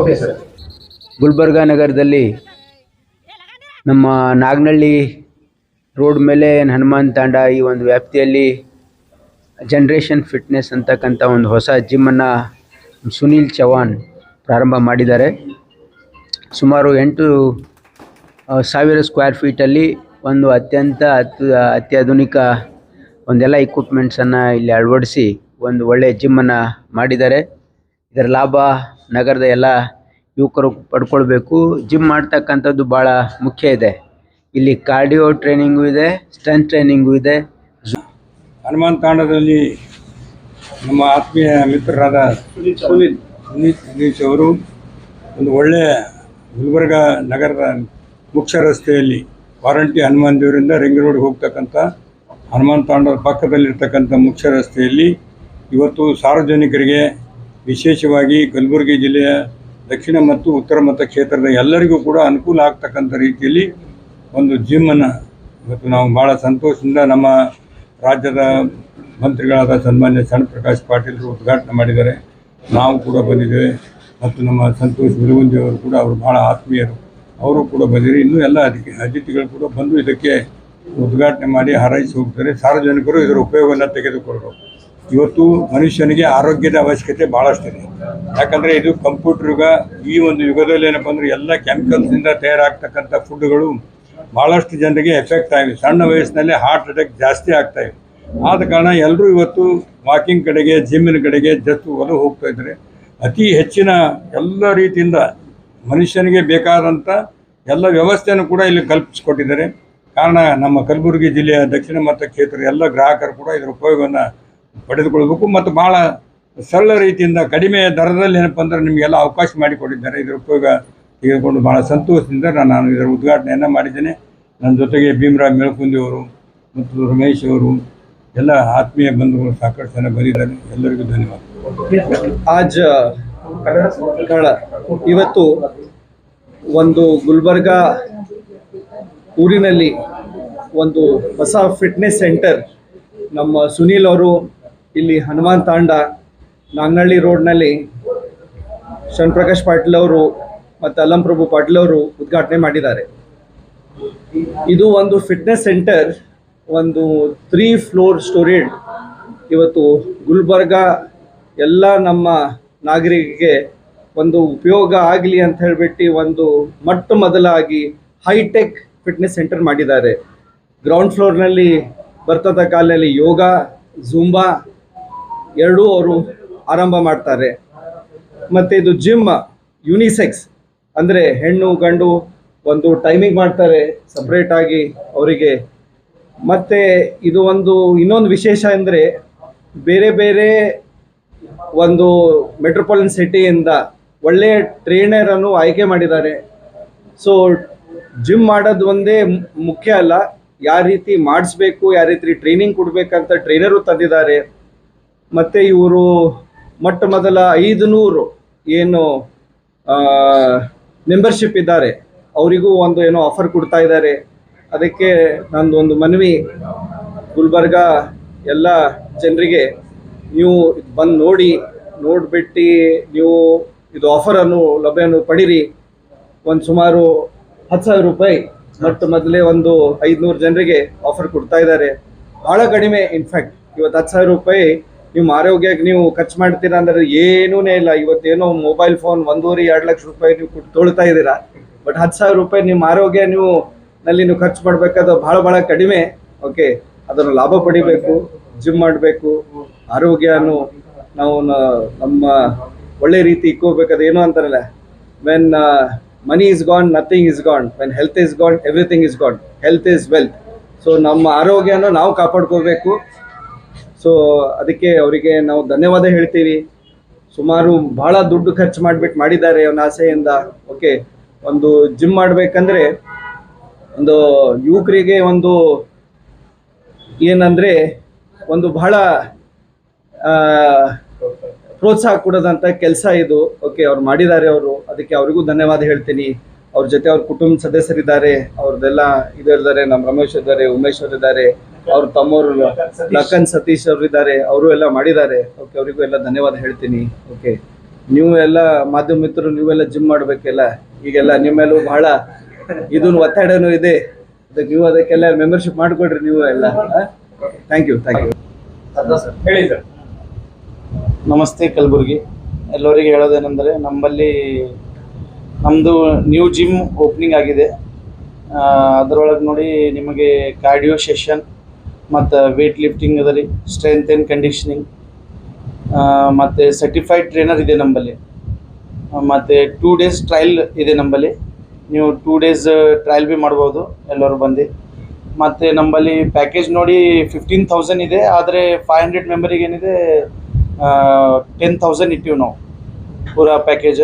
Okay sir Gulbarga ನಗರದಲ್ಲಿ ನಮ್ಮ Naganahalli road ಮೇಲೆ ಹನುಮಾನ್ ತಾಂಡ ಈ ಒಂದು ವ್ಯಾಪ್ತಿಯಲ್ಲಿ ಜನ್ರೇಷನ್ ಫಿಟ್ನೆಸ್ ಅಂತಕ್ಕಂಥ ಒಂದು ಹೊಸ ಜಿಮ್ಮನ್ನು ಸುನೀಲ್ ಚವಾಣ್ ಪ್ರಾರಂಭ ಮಾಡಿದ್ದಾರೆ. ಸುಮಾರು ಎಂಟು ಸಾವಿರ ಸ್ಕ್ವೇರ್ ಫೀಟಲ್ಲಿ ಒಂದು ಅತ್ಯಂತ ಅತ್ಯು, ಅತ್ಯಾಧುನಿಕ ಒಂದೆಲ್ಲ ಇಕ್ವಿಪ್ಮೆಂಟ್ಸನ್ನು ಇಲ್ಲಿ ಅಳವಡಿಸಿ ಒಂದು ಒಳ್ಳೆಯ ಜಿಮ್ಮನ್ನು ಮಾಡಿದ್ದಾರೆ. ಇದರ ಲಾಭ ನಗರದ ಎಲ್ಲ ಯುವಕರು ಪಡ್ಕೊಳ್ಬೇಕು. ಜಿಮ್ ಮಾಡ್ತಕ್ಕಂಥದ್ದು ಬಹಳ ಮುಖ್ಯ ಇದೆ. ಇಲ್ಲಿ ಕಾರ್ಡಿಯೋ ಟ್ರೈನಿಂಗು ಇದೆ ಸ್ಟ್ರೆಂತ್ ಟ್ರೈನಿಂಗ್ ಇದೆ. ಹನುಮಾನ್ ತಾಂಡದಲ್ಲಿ ನಮ್ಮ ಆತ್ಮೀಯ ಮಿತ್ರರಾದ ಸುನೀಲ್ ಸುನೀತ್ ಅವರು ಒಂದು ಒಳ್ಳೆಯ ಗುಲ್ಬರ್ಗ ನಗರದ ಮುಖ್ಯ ರಸ್ತೆಯಲ್ಲಿ ವಾರಂಟಿ ಹನುಮಾನ್ ದೇವರಿಂದ ರಿಂಗ್ ರೋಡ್ಗೆ ಹೋಗ್ತಕ್ಕಂಥ ಹನುಮಾನ್ ತಾಂಡದ ಪಕ್ಕದಲ್ಲಿರ್ತಕ್ಕಂಥ ಮುಖ್ಯ ರಸ್ತೆಯಲ್ಲಿ ಇವತ್ತು ಸಾರ್ವಜನಿಕರಿಗೆ ವಿಶೇಷವಾಗಿ ಕಲಬುರಗಿ ಜಿಲ್ಲೆಯ ದಕ್ಷಿಣ ಮತ್ತು ಉತ್ತರ ಮತ ಕ್ಷೇತ್ರದ ಎಲ್ಲರಿಗೂ ಕೂಡ ಅನುಕೂಲ ಆಗ್ತಕ್ಕಂಥ ರೀತಿಯಲ್ಲಿ ಒಂದು ಜಿಮ್ಮನ್ನು ಇವತ್ತು ನಾವು ಭಾಳ ಸಂತೋಷದಿಂದ ನಮ್ಮ ರಾಜ್ಯದ ಮಂತ್ರಿಗಳಾದ ಸನ್ಮಾನ್ಯ ಸಣ್ಣ ಪ್ರಕಾಶ್ ಪಾಟೀಲರು ಉದ್ಘಾಟನೆ ಮಾಡಿದ್ದಾರೆ. ನಾವು ಕೂಡ ಬಂದಿದ್ದೇವೆ. ಮತ್ತು ನಮ್ಮ ಸಂತೋಷ್ ಬಿರುಗುಂಜಿ ಅವರು ಕೂಡ ಅವರು ಭಾಳ ಆತ್ಮೀಯರು. ಅವರು ಕೂಡ ಬಂದಿರಿ. ಇನ್ನೂ ಎಲ್ಲ ಅದಕ್ಕೆ ಅತಿಥಿಗಳು ಕೂಡ ಬಂದು ಇದಕ್ಕೆ ಉದ್ಘಾಟನೆ ಮಾಡಿ ಹಾರೈಸಿ ಹೋಗ್ತಾರೆ. ಸಾರ್ವಜನಿಕರು ಇದರ ಉಪಯೋಗವನ್ನು ತೆಗೆದುಕೊಳ್ಳಬೇಕು. ಇವತ್ತು ಮನುಷ್ಯನಿಗೆ ಆರೋಗ್ಯದ ಅವಶ್ಯಕತೆ ಭಾಳಷ್ಟಿದೆ ಯಾಕಂದರೆ ಇದು ಕಂಪ್ಯೂಟರ್ ಯುಗ, ಈ ಒಂದು ಯುಗದಲ್ಲಿ ಏನಪ್ಪ ಅಂದರೆ ಎಲ್ಲ ಕೆಮಿಕಲ್ಸಿಂದ ತಯಾರಾಗ್ತಕ್ಕಂಥ ಫುಡ್ಗಳು ಭಾಳಷ್ಟು ಜನರಿಗೆ ಎಫೆಕ್ಟ್ ಆಗಿವೆ. ಸಣ್ಣ ವಯಸ್ಸಿನಲ್ಲಿ ಹಾರ್ಟ್ ಅಟ್ಯಾಕ್ ಜಾಸ್ತಿ ಆಗ್ತಾ ಇವೆ ಆದ ಕಾರಣ ಎಲ್ಲರೂ ಇವತ್ತು ವಾಕಿಂಗ್ ಕಡೆಗೆ ಜಿಮ್ಮಿನ ಕಡೆಗೆ ಜತ್ತು ಒಲವು ಹೋಗ್ತಾ ಇದ್ದಾರೆ. ಅತಿ ಹೆಚ್ಚಿನ ಎಲ್ಲ ರೀತಿಯಿಂದ ಮನುಷ್ಯನಿಗೆ ಬೇಕಾದಂಥ ಎಲ್ಲ ವ್ಯವಸ್ಥೆಯನ್ನು ಕೂಡ ಇಲ್ಲಿ ಕಲ್ಪಿಸಿಕೊಟ್ಟಿದ್ದಾರೆ. ಕಾರಣ ನಮ್ಮ ಕಲಬುರಗಿ ಜಿಲ್ಲೆಯ ದಕ್ಷಿಣ ಮತ್ತು ಕ್ಷೇತ್ರದ ಎಲ್ಲ ಗ್ರಾಹಕರು ಕೂಡ ಇದರ ಉಪಯೋಗವನ್ನು ಪಡೆದುಕೊಳ್ಬೇಕು ಮತ್ತು ಭಾಳ ಸರಳ ರೀತಿಯಿಂದ ಕಡಿಮೆ ದರದಲ್ಲಿ ಏನಪ್ಪ ಅಂದ್ರೆ ನಿಮಗೆಲ್ಲ ಅವಕಾಶ ಮಾಡಿಕೊಟ್ಟಿದ್ದಾರೆ. ಇದರ ಉಪಯೋಗ ತೆಗೆದುಕೊಂಡು ಭಾಳ ಸಂತೋಷದಿಂದ ನಾನು ಇದರ ಉದ್ಘಾಟನೆಯನ್ನು ಮಾಡಿದ್ದೇನೆ. ನನ್ನ ಜೊತೆಗೆ ಭೀಮರಾವ್ ಅವರು ಮತ್ತು ರಮೇಶ್ ಅವರು ಎಲ್ಲ ಆತ್ಮೀಯ ಬಂಧುಗಳು ಸಾಕಷ್ಟು ಜನ ಬಂದಿದ್ದಾರೆ. ಎಲ್ಲರಿಗೂ ಧನ್ಯವಾದ. ಆಜ್ ಕನ್ನಡ, ಇವತ್ತು ಒಂದು ಗುಲ್ಬರ್ಗ ಊರಿನಲ್ಲಿ ಒಂದು ಹೊಸ ಫಿಟ್ನೆಸ್ ಸೆಂಟರ್ ನಮ್ಮ ಸುನೀಲ್ ಅವರು ಇಲ್ಲಿ ಹನುಮಾನ್ ತಾಂಡ, ನಾಂಗಳ್ಳಿ ರೋಡ್ನಲ್ಲಿ ಶಣ್ ಪ್ರಕಾಶ್ ಪಾಟೀಲ್ ಅವರು ಮತ್ತು ಅಲಂಪ್ರಭು ಪಾಟೀಲ್ ಅವರು ಉದ್ಘಾಟನೆ ಮಾಡಿದ್ದಾರೆ. ಇದು ಒಂದು ಫಿಟ್ನೆಸ್ ಸೆಂಟರ್, ಒಂದು ತ್ರೀ ಫ್ಲೋರ್ ಸ್ಟೋರೇಡ್ ಇವತ್ತು ಗುಲ್ಬರ್ಗ ಎಲ್ಲ ನಮ್ಮ ನಾಗರಿಕರಿಗೆ ಒಂದು ಉಪಯೋಗ ಆಗಲಿ ಅಂತ ಹೇಳಿಬಿಟ್ಟು ಒಂದು ಮೊಟ್ಟ ಮೊದಲಾಗಿ ಹೈಟೆಕ್ ಫಿಟ್ನೆಸ್ ಸೆಂಟರ್ ಮಾಡಿದ್ದಾರೆ. ಗ್ರೌಂಡ್ ಫ್ಲೋರ್ನಲ್ಲಿ ಬರ್ತದ ಕಾಲದಲ್ಲಿ ಯೋಗ ಜುಂಬಾ ಎರಡೂ ಅವರು ಆರಂಭ ಮಾಡ್ತಾರೆ. ಮತ್ತು ಇದು ಜಿಮ್ ಯುನಿಸೆಕ್ಸ್ ಅಂದರೆ ಹೆಣ್ಣು, ಗಂಡು ಒಂದು ಟೈಮಿಂಗ್ ಮಾಡ್ತಾರೆ ಸಪ್ರೇಟಾಗಿ ಅವರಿಗೆ. ಮತ್ತು ಇದು ಒಂದು ಇನ್ನೊಂದು ವಿಶೇಷ ಅಂದರೆ ಬೇರೆ ಬೇರೆ ಒಂದು ಮೆಟ್ರೋಪಾಲಿಟನ್ ಸಿಟಿಯಿಂದ ಒಳ್ಳೆಯ ಟ್ರೈನರನ್ನು ಆಯ್ಕೆ ಮಾಡಿದ್ದಾರೆ. ಸೊ ಜಿಮ್ ಮಾಡೋದು ಒಂದೇ ಮುಖ್ಯ ಅಲ್ಲ, ಯಾವ ರೀತಿ ಮಾಡಿಸ್ಬೇಕು, ಯಾವ ರೀತಿ ಟ್ರೈನಿಂಗ್ ಕೊಡಬೇಕಂತ ಟ್ರೈನರು ತಂದಿದ್ದಾರೆ. ಮತ್ತು ಇವರು ಮೊಟ್ಟ ಮೊದಲ ಐದು ನೂರು ಏನು ಮೆಂಬರ್ಶಿಪ್ ಇದ್ದಾರೆ. ಅವರಿಗೂ ಒಂದು ಏನೋ ಆಫರ್ ಕೊಡ್ತಾ ಇದ್ದಾರೆ. ಅದಕ್ಕೆ ನಂದು ಒಂದು ಮನವಿ. ಗುಲ್ಬರ್ಗ ಎಲ್ಲ ಜನರಿಗೆ ನೀವು ಬಂದು ನೋಡಿ, ನೋಡಿಬಿಟ್ಟು ನೀವು ಇದು ಆಫರನ್ನು ಲಭ್ಯನು ಪಡೀರಿ. ಒಂದು ಸುಮಾರು ಹತ್ತು ಸಾವಿರ ರೂಪಾಯಿ ಮತ್ತು ಮೊದಲೇ ಒಂದು ಐದುನೂರು ಜನರಿಗೆ ಆಫರ್ ಕೊಡ್ತಾ ಇದ್ದಾರೆ. ಭಾಳ ಕಡಿಮೆ ಇನ್ಫ್ಯಾಕ್ಟ್ ಇವತ್ತು ಹತ್ತು ಸಾವಿರ ರೂಪಾಯಿ ನಿಮ್ಮ ಆರೋಗ್ಯಕ್ಕೆ ನೀವು ಖರ್ಚು ಮಾಡ್ತೀರಾ ಅಂದ್ರೆ ಏನೂನೇ ಇಲ್ಲ. ಇವತ್ತೇನೋ ಮೊಬೈಲ್ ಫೋನ್ ಒಂದೂವರೆ, ಎರಡು ಲಕ್ಷ ರೂಪಾಯಿ ನೀವು ಕೊಟ್ಟು ತೊಳ್ತಾ ಇದ್ದೀರಾ. ಬಟ್ ಹತ್ತು ಸಾವಿರ ರೂಪಾಯಿ ನಿಮ್ಮ ಆರೋಗ್ಯ ನೀವು ನಲ್ಲಿ ನೀವು ಖರ್ಚು ಮಾಡಬೇಕಾದ್ರೆ ಭಾಳ ಭಾಳ ಕಡಿಮೆ. ಓಕೆ ಅದನ್ನು ಲಾಭ ಪಡಿಬೇಕು ಜಿಮ್ ಮಾಡಬೇಕು, ಆರೋಗ್ಯನು ನಾವು ನಮ್ಮ ಒಳ್ಳೆ ರೀತಿ ಇಕ್ಕೋಬೇಕಾದ ಏನೋ ಅಂತಾರಲ್ಲ? When money is gone nothing is gone when health is gone everything is gone health is wealth so ನಮ್ಮ ಆರೋಗ್ಯನ ನಾವು ಕಾಪಾಡ್ಕೋಬೇಕು ಸೊ ಅದಕ್ಕೆ ಅವರಿಗೆ ನಾವು ಧನ್ಯವಾದ ಹೇಳ್ತೀವಿ. ಸುಮಾರು ಬಹಳ ದುಡ್ಡು ಖರ್ಚು ಮಾಡಿಬಿಟ್ಟು ಮಾಡಿದ್ದಾರೆ ಅವನ ಆಸೆಯಿಂದ. ಓಕೆ ಒಂದು ಜಿಮ್ ಮಾಡಬೇಕಂದ್ರೆ ಒಂದು ಯುವಕರಿಗೆ ಒಂದು ಏನಂದರೆ ಒಂದು ಬಹಳ ಪ್ರೋತ್ಸಾಹ ಕೊಡೋದಂಥ ಕೆಲಸ ಇದು. ಓಕೆ ಅವ್ರು ಮಾಡಿದ್ದಾರೆ ಅವರು. ಅದಕ್ಕೆ ಅವರಿಗೂ ಧನ್ಯವಾದ ಹೇಳ್ತೀನಿ. ಅವ್ರ ಜೊತೆ ಅವ್ರ ಕುಟುಂಬ ಸದಸ್ಯರಿದ್ದಾರೆ. ಅವ್ರದ್ದೆಲ್ಲ ಇದು ಇದ್ದಾರೆ. ನಮ್ಮ ರಮೇಶ್ ಇದ್ದಾರೆ, ಉಮೇಶ್ ಅವರು ಇದ್ದಾರೆ ಅವ್ರ ತಮ್ಮವರು ಲಖನ್ ಸತೀಶ್ ಅವರು ಇದ್ದಾರೆ ಅವರು ಎಲ್ಲ ಮಾಡಿದ್ದಾರೆ. ಓಕೆ ಅವರಿಗೂ ಎಲ್ಲ ಧನ್ಯವಾದ ಹೇಳ್ತೀನಿ. ಓಕೆ ನೀವು ಎಲ್ಲ ಮಾಧ್ಯಮ ಮಿತ್ರರು ನೀವೆಲ್ಲ ಜಿಮ್ ಮಾಡಬೇಕೆಲ್ಲ ಈಗೆಲ್ಲ ನಿಮ್ಮೆಲ್ಲೂ ಬಹಳ ಇದನ್ನು ಒತ್ತಡನೂ ಇದೆ. ಅದಕ್ಕೆ ನೀವು ಅದಕ್ಕೆಲ್ಲ ಮೆಂಬರ್ಶಿಪ್ ಮಾಡಿಕೊಡ್ರಿ ನೀವು ಎಲ್ಲ. ಥ್ಯಾಂಕ್ ಯು ಥ್ಯಾಂಕ್ ಯು ಹೇಳಿ ಸರ್. ನಮಸ್ತೆ ಕಲಬುರ್ಗಿ. ಎಲ್ಲರಿಗೆ ಹೇಳೋದೇನೆಂದರೆ ನಮ್ಮಲ್ಲಿ ನಮ್ಮದು ನ್ಯೂ ಜಿಮ್ ಓಪನಿಂಗ್ ಆಗಿದೆ. ಅದರೊಳಗೆ ನೋಡಿ ನಿಮಗೆ ಕಾರ್ಡಿಯೋ ಸೆಷನ್ ಮತ್ತು ವೇಟ್ ಲಿಫ್ಟಿಂಗ್ ಅದ ರೀ ಸ್ಟ್ರೆಂತ್ ಆ್ಯಂಡ್ ಕಂಡೀಷನಿಂಗ್ ಮತ್ತು ಸರ್ಟಿಫೈಡ್ ಟ್ರೈನರ್ ಇದೆ ನಂಬಲ್ಲಿ ಮತ್ತು ಟೂ ಡೇಸ್ ಟ್ರಯಲ್ ಇದೆ ನಂಬಲ್ಲಿ ನೀವು ಟೂ ಡೇಸ್ ಟ್ರಯಲ್ ಭೀ ಮಾಡ್ಬೋದು, ಎಲ್ಲರೂ ಬಂದು. ಮತ್ತು ನಂಬಲ್ಲಿ ಪ್ಯಾಕೇಜ್ ನೋಡಿ ಫಿಫ್ಟೀನ್ ತೌಸಂಡ್ ಇದೆ, ಆದರೆ ಫೈವ್ ಹಂಡ್ರೆಡ್ ಮೆಂಬರಿಗೆ ಏನಿದೆ ಟೆನ್ ತೌಸಂಡ್ ಇಟ್ಟಿವಿ ನಾವು, ಪೂರಾ ಪ್ಯಾಕೇಜ್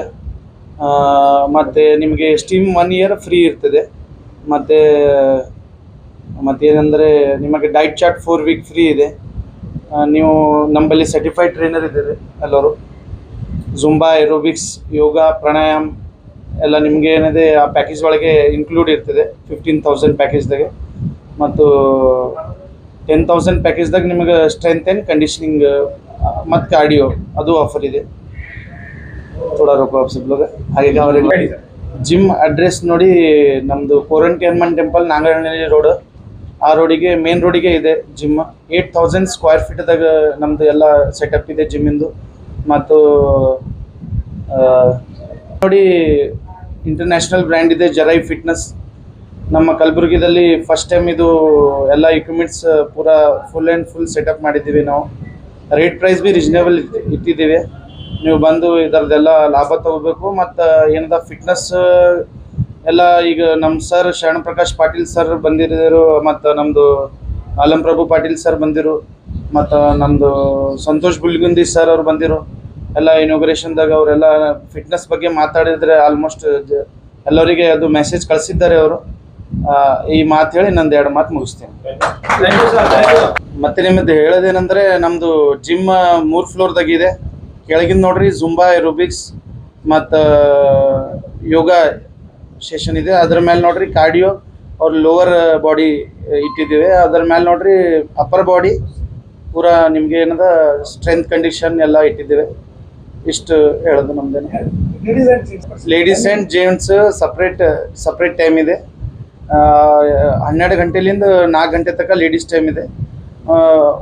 ಮತ್ತು ನಿಮಗೆ ಸ್ಟೀಮ್ ಒನ್ ಇಯರ್ ಫ್ರೀ ಇರ್ತದೆ. ಮತ್ತು ಮತ್ತೇನೆಂದರೆ ನಿಮಗೆ diet chart four week free ಇದೆ. ನೀವು ನಮ್ಮಲ್ಲಿ ಸರ್ಟಿಫೈಡ್ ಟ್ರೈನರ್ ಇದ್ದೀರಿ ಎಲ್ಲರೂ. ಜುಂಬಾ ಏರೋಬಿಕ್ಸ್ ಯೋಗ ಪ್ರಾಣಾಯಾಮ ಎಲ್ಲ ನಿಮಗೆ ಏನಿದೆ ಆ ಪ್ಯಾಕೇಜ್ ಒಳಗೆ ಇನ್ಕ್ಲೂಡ್ ಇರ್ತದೆ. ಫಿಫ್ಟೀನ್ ತೌಸಂಡ್ ಪ್ಯಾಕೇಜ್ದಾಗೆ ಮತ್ತು ಟೆನ್ ತೌಸಂಡ್ ಪ್ಯಾಕೇಜ್ದಾಗ ನಿಮಗೆ ಸ್ಟ್ರೆಂತ್ ಆ್ಯಂಡ್ ಕಂಡೀಷನಿಂಗ್ ಮತ್ತು ಕಾರ್ಡಿಯೋ ಅದು ಆಫರ್ ಇದೆ. ಥೋಡಾ ರೊಕ್ಕ ಆಪ್ಸಿಬ್ಲಾಗ ಹಾಗಾಗಿ ಅವರಿಗೆ ಜಿಮ್ ಅಡ್ರೆಸ್ ನೋಡಿ ನಮ್ಮದು ಕೋರನ್ ಟೆಂಪಲ್ ನಾಗರಹಳ್ಳಿ ರೋಡ್ ಆ ರೋಡಿಗೆ ಮೇನ್ ರೋಡಿಗೆ ಇದೆ ಜಿಮ್ ಏಟ್ ತೌಸಂಡ್ ಸ್ಕ್ವೇರ್ ಫೀಟ್ದಾಗ ನಮ್ಮದು ಎಲ್ಲ ಸೆಟಪ್ ಇದೆ ಜಿಮ್ಮಿಂದು ಮತ್ತು ನೋಡಿ ಇಂಟರ್ನ್ಯಾಷನಲ್ ಬ್ರ್ಯಾಂಡ್ ಇದೆ ಜರೈ ಫಿಟ್ನೆಸ್ ನಮ್ಮ ಕಲಬುರಗಿದಲ್ಲಿ ಫಸ್ಟ್ ಟೈಮ್ ಇದು ಎಲ್ಲ ಇಕ್ವಿಪ್ಮೆಂಟ್ಸ್ ಪೂರಾ ಫುಲ್ ಆ್ಯಂಡ್ ಫುಲ್ ಸೆಟಪ್ ಮಾಡಿದ್ದೀವಿ ನಾವು. ರೇಟ್ ಪ್ರೈಸ್ ಬಿ ರೀಸನೇಬಲ್ ಇಟ್ಟಿದ್ದೀವಿ. ನೀವು ಬಂದು ಇದರದ್ದೆಲ್ಲ ಲಾಭ ತಗೋಬೇಕು, ಮತ್ತು ಏನದ ಫಿಟ್ನೆಸ್ ಎಲ್ಲ ಈಗ ನಮ್ಮ ಸರ್ ಶರಣ ಪ್ರಕಾಶ್ ಪಾಟೀಲ್ ಸರ್ ಬಂದಿರೋ ಮತ್ತು ನಮ್ಮದು ಆಲಂ ಪ್ರಭು ಪಾಟೀಲ್ ಸರ್ ಬಂದಿರು ಮತ್ತು ನಮ್ಮದು ಸಂತೋಷ್ ಬುಲ್ಗುಂದಿ ಸರ್ ಅವ್ರು ಬಂದಿರು. ಎಲ್ಲ ಇನಾಗ್ರೇಷನ್ದಾಗ ಅವರೆಲ್ಲ ಫಿಟ್ನೆಸ್ ಬಗ್ಗೆ ಮಾತಾಡಿದ್ರೆ ಆಲ್ಮೋಸ್ಟ್ ಎಲ್ಲರಿಗೆ ಅದು ಮೆಸೇಜ್ ಕಳಿಸಿದ್ದಾರೆ ಅವರು. ಈ ಮಾತು ಹೇಳಿ ನಂದು ಎರಡು ಮಾತು ಮುಗಿಸ್ತೇನೆ. Thank you sir thank you ಮತ್ತೆ ನಿಮ್ಮದು ಹೇಳೋದೇನೆಂದರೆ ನಮ್ಮದು ಜಿಮ್ ಮೂರು ಫ್ಲೋರ್ದಾಗ ಇದೆ. ಕೆಳಗಿಂದ ನೋಡ್ರಿ ಜುಂಬಾ ಏರೋಬಿಕ್ಸ್ ಮತ್ತು ಯೋಗ ಸೆಷನ್ ಇದೆ. ಅದ್ರ ಮೇಲೆ ನೋಡ್ರಿ ಕಾರ್ಡಿಯೋ ಅವ್ರ ಲೋವರ್ ಬಾಡಿ ಇಟ್ಟಿದ್ದೀವಿ. ಅದ್ರ ಮೇಲೆ ನೋಡ್ರಿ ಅಪ್ಪರ್ ಬಾಡಿ ಪೂರಾ ನಿಮಗೆ ಏನದ ಸ್ಟ್ರೆಂತ್ ಕಂಡೀಷನ್ ಎಲ್ಲ ಇಟ್ಟಿದ್ದೇವೆ. ಇಷ್ಟು ಹೇಳೋದು ನಮ್ದೇನು. Ladies and gents separate separate time ಇದೆ. ಹನ್ನೆರಡು ಗಂಟೆಲಿಂದ ನಾಲ್ಕು ಗಂಟೆ ತನಕ ಲೇಡೀಸ್ ಟೈಮ್ ಇದೆ.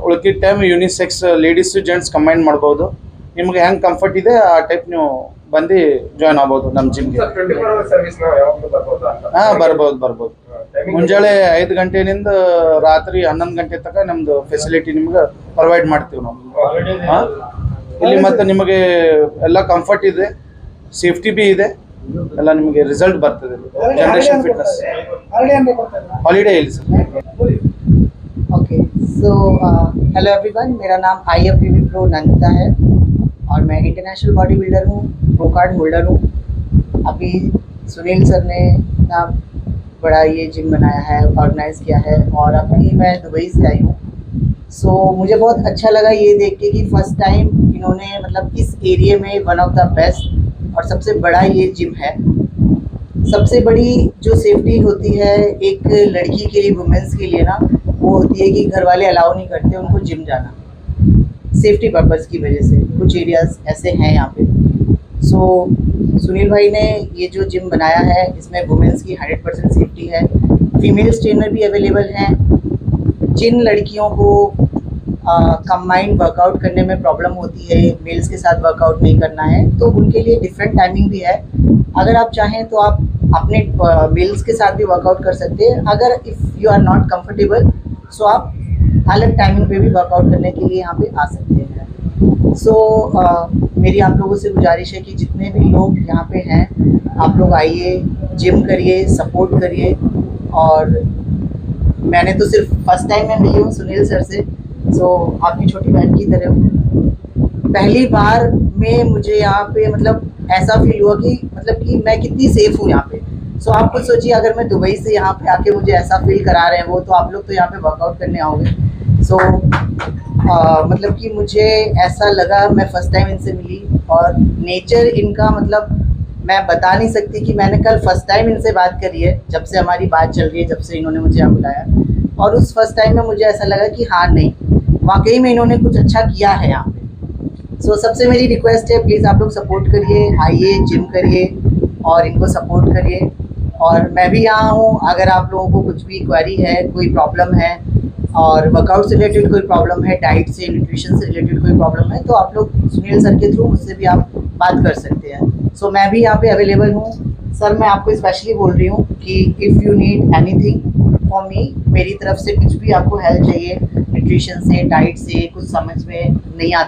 ಉಳ್ಕಿದ time unisex ladies gents combine ಮಾಡ್ಬೋದು. ನಿಮ್ಗೆ ಹೆಂಗೆ ಕಂಫರ್ಟ್ ಇದೆ ಆ ಟೈಪ್ ನೀವು ಬಂದು ಜಾಯ್ನ್ ಆಗ್ಬೋದು ನಮ್ಮ ಜಿಮ್ಗೆ sir twenty four hour service ನಾವು ಯಾವಾಗಲೂ ಬರ್ಬೋದಾ ಅಂತ ಹಾಂ ಬರ್ಬೋದು ಬರ್ಬೋದು Timing ಮುಂಜಾನೆ ಐದು ಗಂಟೆನಿಂದ ರಾತ್ರಿ ಹನ್ನೊಂದು ಗಂಟೆ ತನಕ ನಮ್ದು ಫೆಸಿಲಿಟಿ ನಿಮ್ಗೆ ಪ್ರೊವೈಡ್ ಮಾಡ್ತೀವಿ ನಾವು ಹಾ? ಇಲ್ಲಿ ಮತ್ತೆ ನಿಮಗೆ ಎಲ್ಲ ಕಂಫರ್ಟ್ ಇದೆ ಸೇಫ್ಟಿ ಬಿ ಇದೆ ಎಲ್ಲ ನಿಮಗೆ ರಿಸಲ್ಟ್ ಬರ್ತದೆ ಜನರೇಷನ್ ಫಿಟ್ನೆಸ್ ಹಾಲಿಡೇ ಇಲ್ಲ sir okay so hello everyone मेरा नाम I F B pro Nandita है और मैं इंटरनेशनल बॉडी बिल्डर हूँ प्रो कार्ड होल्डर हूँ। अभी सुनील सर ने इतना बड़ा ये जिम बनाया है ऑर्गेनाइज किया है और अभी मैं दुबई से आई हूँ। सो मुझे बहुत अच्छा लगा ये देख के कि फ़र्स्ट टाइम इन्होंने मतलब इस एरिया में वन ऑफ़ द बेस्ट और सबसे बड़ा ये जिम है। सबसे बड़ी जो सेफ्टी होती है एक लड़की के लिए वुमेंस के लिए ना, वो होती है कि घर वाले अलाउ नहीं करते उनको जिम जाना। सेफ्टी पर्पज़ की वजह से कुछ एरियाज़ ऐसे हैं यहाँ पे। सो so, सुनील भाई ने ये जो जिम बनाया है इसमें वुमेंस की हंड्रेड परसेंट सेफ्टी है। फीमेल्स ट्रेनर भी अवेलेबल हैं। जिन लड़कियों को कंबाइंड वर्कआउट करने में प्रॉब्लम होती है मेल्स के साथ वर्कआउट नहीं करना है तो उनके लिए डिफरेंट टाइमिंग भी है। अगर आप चाहें तो आप अपने मेल्स के साथ भी वर्कआउट कर सकते हैं। अगर if you are not comfortable so आप अलग टाइमिंग पे भी वर्कआउट करने के लिए यहाँ पे आ सकते हैं। सो so, uh, मेरी आप लोगों से गुजारिश है कि जितने भी लोग यहाँ पे हैं आप लोग आइए जिम करिए सपोर्ट करिए और मैंने तो सिर्फ़ फ़र्स्ट टाइम मैं मिली हूँ सुनील सर से सो so, आपकी छोटी बहन की तरह पहली बार में मुझे यहाँ पे मतलब ऐसा फील हुआ कि मतलब कि मैं कितनी सेफ़ हूँ यहाँ पे। सो so, आप खुद सोचिए अगर मैं दुबई से यहाँ पे आके मुझे ऐसा फील करा रहे हैं वो तो आप लोग तो यहाँ पे वर्कआउट करने आओगे। सो मतलब कि मुझे ऐसा लगा, मैं फ़र्स्ट टाइम इनसे मिली और नेचर इनका मतलब मैं बता नहीं सकती कि मैंने कल फ़र्स्ट टाइम इनसे बात करी है, जब से हमारी बात चल रही है, जब से इन्होंने मुझे यहाँ बुलाया। और उस फ़र्स्ट टाइम में मुझे ऐसा लगा कि हाँ नहीं, वाकई में इन्होंने कुछ अच्छा किया है यहाँ पे। सो सबसे मेरी रिक्वेस्ट है प्लीज़ आप लोग सपोर्ट करिए, आइए जिम करिए और इनको सपोर्ट करिए। और मैं भी यहाँ हूँ, अगर आप लोगों को कुछ भी क्वेरी है, कोई प्रॉब्लम है और वर्कआउट से रिलेटेड कोई प्रॉब्लम है डाइट से न्यूट्रिशन से रिलेटेड कोई प्रॉब्लम है तो आप लोग सुनील सर के थ्रू मुझसे भी आप बात कर सकते हैं। सो so, मैं भी यहाँ पे अवेलेबल हूँ। सर मैं आपको स्पेशली बोल रही हूँ कि if you need anything for me मेरी तरफ़ से कुछ भी आपको हेल्प चाहिए न्यूट्रिशन से डाइट से कुछ समझ में नहीं आता।